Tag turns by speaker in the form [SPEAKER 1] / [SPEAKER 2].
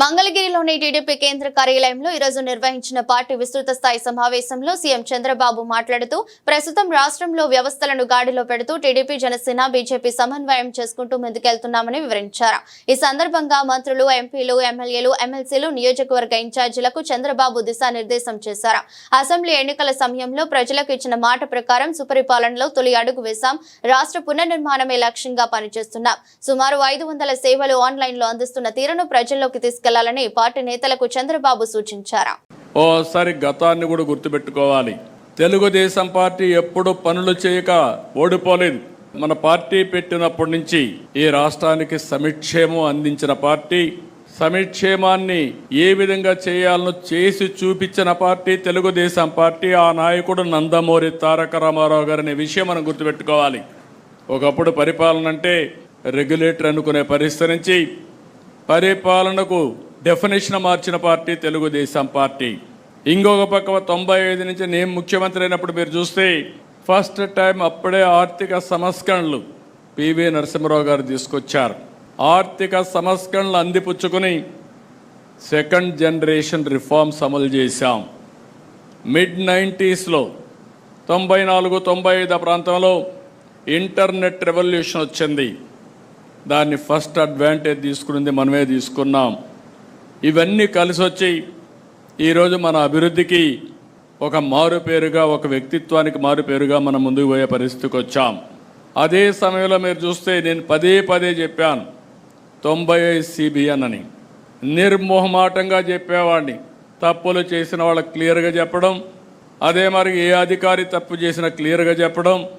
[SPEAKER 1] మంగళగిరిలోని టీడీపీ కేంద్ర కార్యాలయంలో ఈరోజు నిర్వహించిన పార్టీ విస్తృత స్థాయి సమావేశంలో సీఎం చంద్రబాబు మాట్లాడుతూ ప్రస్తుతం రాష్ట్రంలో వ్యవస్థలను గాడిలో పెడుతూ టీడీపీ జనసేన బీజేపీ సమన్వయం చేసుకుంటూ ముందుకెళ్తున్నామని వివరించారు. ఈ సందర్భంగా మంత్రులు ఎంపీలు ఎమ్మెల్యేలు ఎమ్మెల్సీలు నియోజకవర్గ ఇన్ఛార్జీలకు చంద్రబాబు దిశానిర్దేశం చేశారు. అసెంబ్లీ ఎన్నికల సమయంలో ప్రజలకు ఇచ్చిన మాట ప్రకారం సుపరిపాలనలో తొలి అడుగు వేశాం. రాష్ట్ర పునర్నిర్మాణమే లక్ష్యంగా పనిచేస్తున్నాం. సుమారు ఐదు వందల సేవలు ఆన్లైన్లో అందిస్తున్న తీరును ప్రజల్లోకి తీసుకు తీసుకెళ్ళాలని పార్టీ నేతలకు చంద్రబాబు సూచించారు.
[SPEAKER 2] ఓసారి గతాన్ని కూడా గుర్తుపెట్టుకోవాలి. తెలుగుదేశం పార్టీ ఎప్పుడు పనులు చేయక ఓడిపోలేదు. మన పార్టీ పెట్టినప్పటి నుంచి ఈ రాష్ట్రానికి సమిక్షేమం అందించిన పార్టీ సమిక్షేమాన్ని ఏ విధంగా చేయాలనో చేసి చూపించిన పార్టీ తెలుగుదేశం పార్టీ ఆ నాయకుడు నందమూరి తారక రామారావు గారు అనే విషయం మనం గుర్తుపెట్టుకోవాలి. ఒకప్పుడు పరిపాలన అంటే రెగ్యులేటర్ అనుకునే పరిస్థితి నుంచి పరిపాలనకు డెఫినేషన్ మార్చిన పార్టీ తెలుగుదేశం పార్టీ. ఇంకొక పక్క తొంభై ఐదు నుంచి నేను ముఖ్యమంత్రి అయినప్పుడు మీరు చూస్తే ఫస్ట్ టైం అప్పుడే ఆర్థిక సంస్కరణలు పివి నరసింహరావు గారు తీసుకొచ్చారు. ఆర్థిక సంస్కరణలు అందిపుచ్చుకొని సెకండ్ జనరేషన్ రిఫార్మ్స్ అమలు చేశాం. మిడ్ నైంటీస్లో తొంభై నాలుగు తొంభై ఐదు ప్రాంతంలో ఇంటర్నెట్ రెవల్యూషన్ వచ్చింది. దాన్ని ఫస్ట్ అడ్వాంటేజ్ తీసుకునింది మనమే తీసుకున్నాం. ఇవన్నీ కలిసి వచ్చి ఈరోజు మన అభివృద్ధికి ఒక మారు పేరుగా ఒక వ్యక్తిత్వానికి మారు పేరుగా మనం ముందుకు పోయే పరిస్థితికి వచ్చాం. అదే సమయంలో మీరు చూస్తే నేను పదే పదే చెప్పాను. తొంభై ఐదు సిబిఎన్ అని. నిర్మోహమాటంగా చెప్పేవాడిని. తప్పులు చేసిన వాళ్ళకి క్లియర్గా చెప్పడం. అదే మరి ఏ అధికారి తప్పు చేసినా క్లియర్గా చెప్పడం.